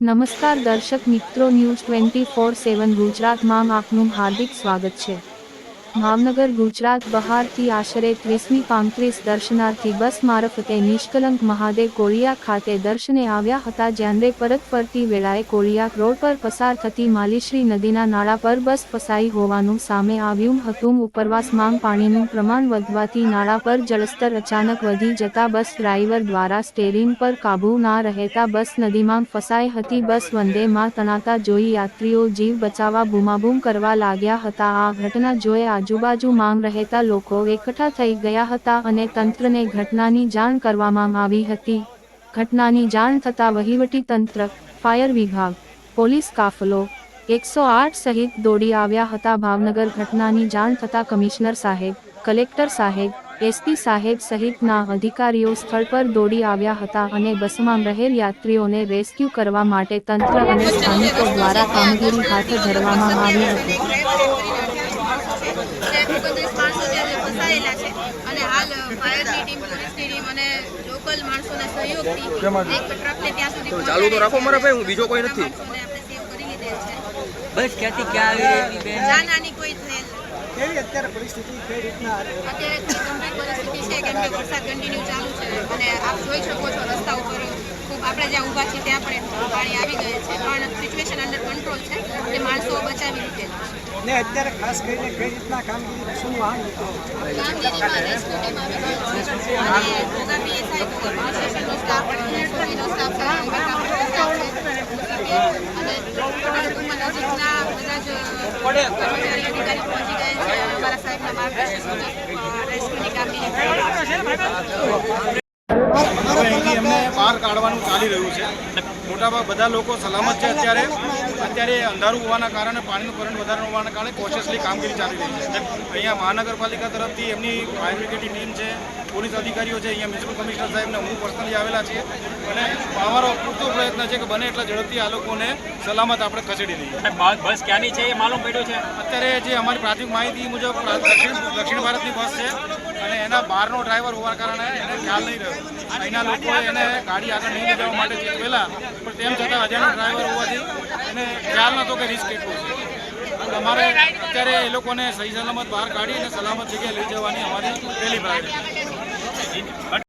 નમસ્કાર દર્શક મિત્રો ન્યૂઝ ટ્વેન્ટી ફોર સેવન ગુજરાતમાં આપનું હાર્દિક સ્વાગત છે. ભાવનગર, ગુજરાત બહારથી આશરે ત્રીસમી પાંત્રીસ દર્શનાર્થી બસ મારફતે નિષ્કલંક મહાદેવ કોળિયા ખાતે દર્શને આવ્યા હતા જ્યારે પરત ફરતી વેળાએ કોળિયાક રોડ પર પસાર થતી માલીશ્રી નદીના નાળા પર બસ ફસાઈ હોવાનું સામે આવ્યું હતું. ઉપરવાસ માંગ પાણીનું પ્રમાણ વધવાથી નાળા પર જળસ્તર અચાનક વધી જતા બસ ડ્રાઈવર દ્વારા સ્ટેરિંગ પર કાબૂ ના રહેતા બસ નદીમાં ફસાઈ હતી. બસ વંદેમાં તણાતા જોઈ યાત્રીઓ જીવ બચાવવા બૂમાબૂમ કરવા લાગ્યા હતા. આ ઘટના જોઈ આજુબાજુ માંગ રહેતા લોકો એકઠા થઈ ગયા હતા અને તંત્રને ઘટનાની જાણ કરવામાં આવી હતી. ઘટનાની જાણ થતાં વહીવટી તંત્ર, ફાયર વિભાગ, પોલીસ કાફલો, એકસો આઠ સહિત દોડી આવ્યા હતા. ભાવનગર ઘટનાની જાણ થતાં કમિશનર સાહેબ, કલેક્ટર સાહેબ, એસપી સાહેબ સહિતના અધિકારીઓ સ્થળ પર દોડી આવ્યા હતા અને બસમાં રહેલ યાત્રીઓને રેસ્ક્યુ કરવા માટે તંત્ર અને સ્થાનિકો દ્વારા કામગીરી હાથ ધરવામાં આવી હતી. ઓગણત્રીસ માણસો જે ફસાયેલા છે અને હાલ ફાયરની ટીમ પોલીસની ટીમ અને લોકલ માણસોના સહયોગથી એક ટ્રકને ત્યાં સુધી ચાલુ તો રાખો મારા ભાઈ, હું બીજો કોઈ નથી. માણસોને આપણે સેવ કરી લીધેલ છે. બસ ક્યાંથી ક્યાં આવી રહી બેન? નાની કોઈ થયેલ કેવી અત્યારે પરિસ્થિતિ કઈ રીતના અત્યારે ગંભીર પરિસ્થિતિ છે કેમ કે વરસાદ કન્ટિન્યુ ચાલુ છે અને આપ જોઈ શકો છો રસ્તા ઉપર ખૂબ આપણે જ્યાં ઊભા છીએ ત્યાં પણ પાણી આવી ગયું છે પણ સિચ્યુએશન અંડર કંટ્રોલ છે કે માણસો બચાવી લીધેલા છે ને અત્યારે ખાસ કરીને કઈ રીતના કામગીરી શું અહીંથી એમને બહાર કાઢવાનું ચાલી રહ્યું છે. મોટાભાગ બધા લોકો સલામત છે અત્યારે. અત્યારે અંધારું હોવાના કારણે પાણીનું કરંટ વધારે હોવાના કારણે કોશિયસલી કામગીરી ચાલી રહી છે. અહીંયા મહાનગરપાલિકા તરફથી એમની ફાયર બ્રિગેડની ટીમ છે પોલીસ અધિકારીઓ છે અહીંયા મ્યુનિસિપલ કમિશનર સાહેબને હું પર્સનલી આવેલા છીએ. અને અમારો પૂરતો પ્રયત્ન છે કે બને એટલા ઝડપથી આ લોકોને સલામત આપણે ખસેડી દઈએ. બસ ક્યાંની છે એ માલુમ પડ્યું છે? અત્યારે જે અમારી પ્રાથમિક માહિતી મુજબ દક્ષિણ દક્ષિણ ભારતની બસ છે અને એના બહારનો ડ્રાઈવર હોવા કારણે એને ખ્યાલ નહીં રહ્યો. અહીંના લોકોએ એને ગાડી આગળ નહીં જવા માટે ચેતવેલા પણ તેમ છતાં અજાણ્યો ડ્રાઈવર હોવાથી નહોતો કે રિસ્ક કેટલું છે. અમારે અત્યારે એ લોકોને સહી સલામત બહાર કાઢી અને સલામત જગ્યાએ લઈ જવાની અમારી પહેલી પ્રાયોરિટી